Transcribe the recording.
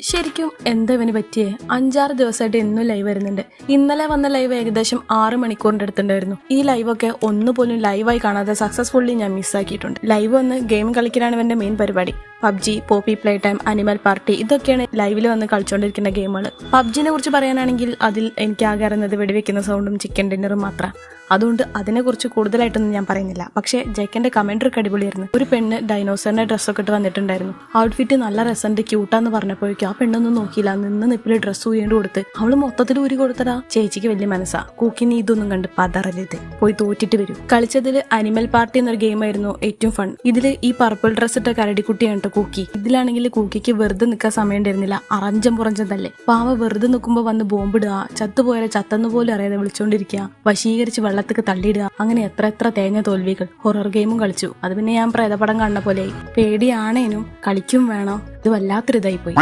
ശരിക്കും എന്താ ഇവന് പറ്റിയേ? അഞ്ചാറ് ദിവസമായിട്ട് എന്നും ലൈവ് വരുന്നുണ്ട്. ഇന്നലെ വന്ന ലൈവ് ഏകദേശം ആറ് മണിക്കൂറിന്റെ അടുത്തുണ്ടായിരുന്നു. ഈ ലൈവൊക്കെ ഒന്നുപോലും ലൈവായി കാണാതെ സക്സസ്ഫുള്ളി ഞാൻ മിസ്സാക്കിയിട്ടുണ്ട് ലൈവ് വന്ന് ഗെയിം കളിക്കലാണ് ഇവന്റെ മെയിൻ പരിപാടി. PUBG Poppy Playtime Animal Party ഇതൊക്കെയാണ് ലൈവിൽ വന്ന് കളിച്ചുകൊണ്ടിരിക്കുന്ന ഗെയിമുകൾ. പബ്ജിനെ കുറിച്ച് പറയാനാണെങ്കിൽ അതിൽ എനിക്ക് ആകെ അറിയുന്നത് വെടിവെക്കുന്ന സൗണ്ടും ചിക്കൻ ഡിന്നറും മാത്രം. അതുകൊണ്ട് അതിനെക്കുറിച്ച് കൂടുതലായിട്ടൊന്നും ഞാൻ പറയുന്നില്ല. പക്ഷേ ജയ്ക്കന്റെ കമന്ററി ഒക്കെ അടിപൊളിയായിരുന്നു. ഒരു പെണ്ണ് ഡൈനോസറിന്റെ ഡ്രസ്സൊക്കെ ഇട്ട് വന്നിട്ടുണ്ടായിരുന്നു. ഔട്ട്ഫിറ്റ് നല്ല രസമുണ്ട് ക്യൂട്ടാന്ന് പറഞ്ഞപ്പോഴേക്കും ആ പെണ്ണൊന്നും നോക്കിയില്ല. നിന്ന് നിപ്പിൽ ഡ്രസ്സ് ഊയേണ്ടി കൊടുത്ത്. അവൾ മൊത്തത്തിൽ ഊരി കൊടുത്തടാ ചേച്ചിക്ക് വലിയ മനസ്സാ. കൂക്കിനി ഇതൊന്നും കണ്ട് പതറരുത്. പോയി തോറ്റിട്ട് വരും. കളിച്ചതിൽ അനിമൽ പാർട്ടി എന്നൊരു ഗെയിമായിരുന്നു ഏറ്റവും ഫൺ ഇതിൽ ഈ പർപ്പിൾ ഡ്രസ്സ് ഇട്ട കരടിക്കുട്ടിയാണ് കേട്ടോ കൂക്കി. ഇതിലാണെങ്കിൽ കൂക്കിക്ക് വെറുതെ നിൽക്കാൻ സമയം ഉണ്ടായിരുന്നില്ല. അറഞ്ചം പുറഞ്ചം തല്ലേ പാവ വെറുതെ നിൽക്കുമ്പോൾ വന്ന് ബോംബിടുക ചത്തുപോയാലെ ചത്തെന്ന് പോലും അറിയാതെ വിളിച്ചോണ്ടിരിക്കുക വശീകരിച്ച് വെള്ളത്തേക്ക് തള്ളിയിടുക അങ്ങനെ എത്ര എത്ര തേഞ്ഞ തോൽവികൾ. ഹൊറർ ഗെയിമും കളിച്ചു. അത് പിന്നെ ഞാൻ പ്രേതപടം കാണുന്ന പോലെ പേടിയാണേനും കളിക്കും വേണം. ഇത് വല്ലാത്തൊരിതായി പോയി.